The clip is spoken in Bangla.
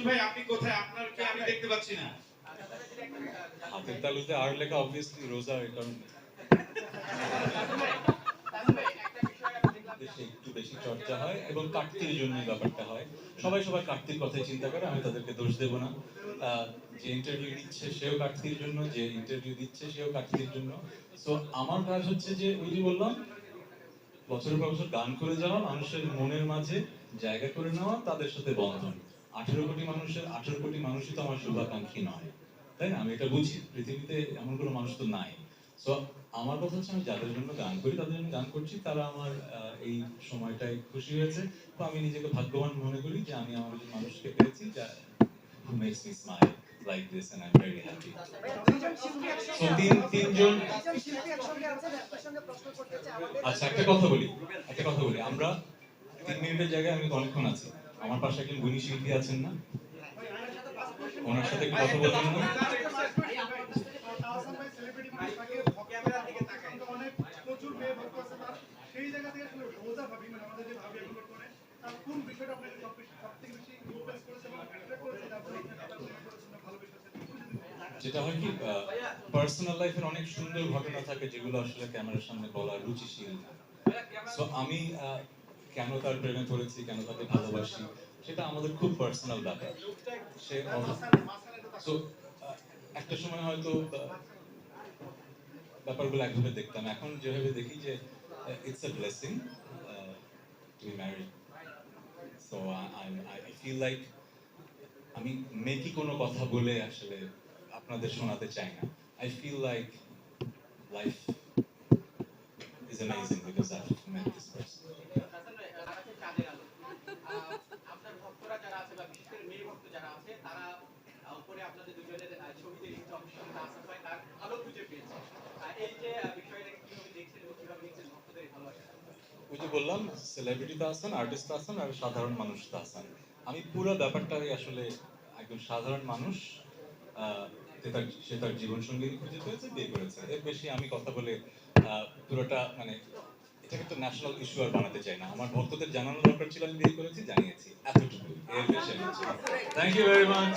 নজরুল ভাই, আপনি কোথায়? আপনার কি আমি দেখতে পাচ্ছি না? তালুতে আর লেখা অবভিয়াসলি রোজা একটু বেশি চর্চা হয় এবং জন্য ব্যাপারটা হয়। সবাই সবার কথাই চিন্তা করে, আমি তাদেরকে দোষ দেব না। যে ইন্টারভিউ দিচ্ছে সেও কাটতির জন্য, যে ইন্টারভিউ দিচ্ছে সেও কাটতির জন্য। সো আমার কাজ হচ্ছে যে, ওই যে বললাম, বছরের পর বছর গান করে যাওয়া, মানুষের মনের মাঝে জায়গা করে নেওয়া, তাদের সাথে বন্ধন। আঠেরো কোটি মানুষের, আঠেরো কোটি মানুষই তো আমার শুভাকাঙ্ক্ষী নয়। তাই না? আমি এটা বুঝি। পৃথিবীতে এমন কোনো মানুষ তো নাই। সো আমার কথা হচ্ছে আমি যাদের জন্য গান করি, তাদের জন্য গান করছি, তারা আমার এই সময়টায় খুশি হয়েছে। তো আমি নিজেকে ভাগ্যবান মনে করি যে আমি আমার মানুষকে পেয়েছি যা তিন, তিনজন আচ্ছা একটা কথা বলি। একটা কথা বলি। আমরা তিন মিনিটের জায়গায় আমি অনেকক্ষণ আছি। আমার পাশে একজন গুণী শিল্পী আছেন না? ওনার সাথে কথা বলবেন না। যেটা হয় কি পার্সোনাল লাইফের অনেক সুন্দর ঘটনা থাকে যেগুলো আসলে ক্যামেরার সামনে বলা রুচিশীল সো আমি কেন তার প্রেমে পড়েছি, কেন তাকে ভালোবাসি, সেটা আমাদের খুব পার্সোনাল ব্যাপার। সে সো একটা সময় হয়তো ব্যাপারগুলো একভাবে দেখতাম। এখন যেভাবে দেখি যে it's a blessing to be married so I I feel like আমি মেকি কোনো কথা বলে আসলে আপনাদের শোনাতে চাই না। I feel like life is amazing because I have আপনাদের দুজনের ছবিতে আলো খুঁজে পেয়েছে এই যে আহ, বিষয়টাকে কীভাবে দেখছেন এবং কীভাবে দেখছেন ভক্তদের ভালোবাসা ওই যে বললাম সেলিব্রিটি তো আছেন আর্টিস্ট আছেন আর সাধারণ মানুষ তো আছেন। আমি পুরো ব্যাপারটাই আসলে একজন সাধারণ মানুষ সে তার জীবন সঙ্গী খুঁজে পেয়েছে বিয়ে করেছে। এর বেশি আমি কথা বলে পুরোটা মানে এটাকে তো ন্যাশনাল ইস্যু আর বানাতে চাই না। আমার ভক্তদের জানানো দরকার ছিল আমি বিয়ে করেছি জানিয়েছি। এতটুকু এর বেশি থ্যাংক ইউ ভেরি মাচ